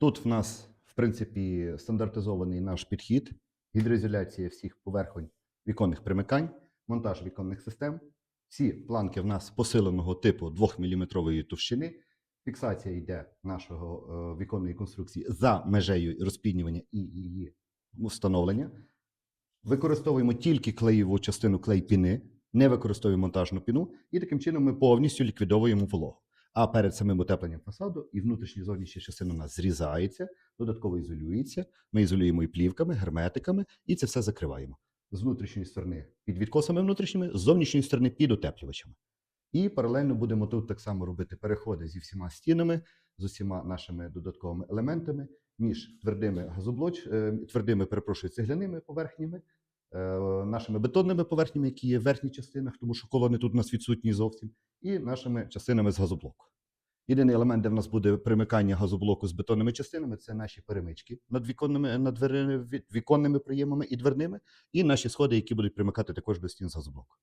Тут в нас, в принципі, стандартизований наш підхід, гідроізоляція всіх поверхонь віконних примикань, монтаж віконних систем. Всі планки в нас посиленого типу 2-мм товщини. Фіксація йде нашого е, віконної конструкції за межею розпіднювання і її встановлення. Використовуємо тільки клеєву частину клей-піни, не використовуємо монтажну піну, і таким чином ми повністю ліквідовуємо вологу. А перед самим утепленням фасаду і внутрішня зовнішня частина у нас зрізається, додатково ізолюється. Ми ізолюємо і плівками, герметиками, і це все закриваємо. З внутрішньої сторони під відкосами внутрішніми, з зовнішньої сторони під утеплювачами. І паралельно будемо тут так само робити переходи зі всіма стінами, з усіма нашими додатковими елементами між твердими газоблоч, е, твердими, перепрошую, цегляними поверхнями, нашими бетонними поверхнями, які є в верхніх частинах, тому що колони тут у нас відсутні зовсім, і нашими частинами з газоблоку. Єдиний елемент, де в нас буде примикання газоблоку з бетонними частинами, це наші перемички над віконними, над віконними проємами і дверними, і наші сходи, які будуть примикати також до стін з газоблоку.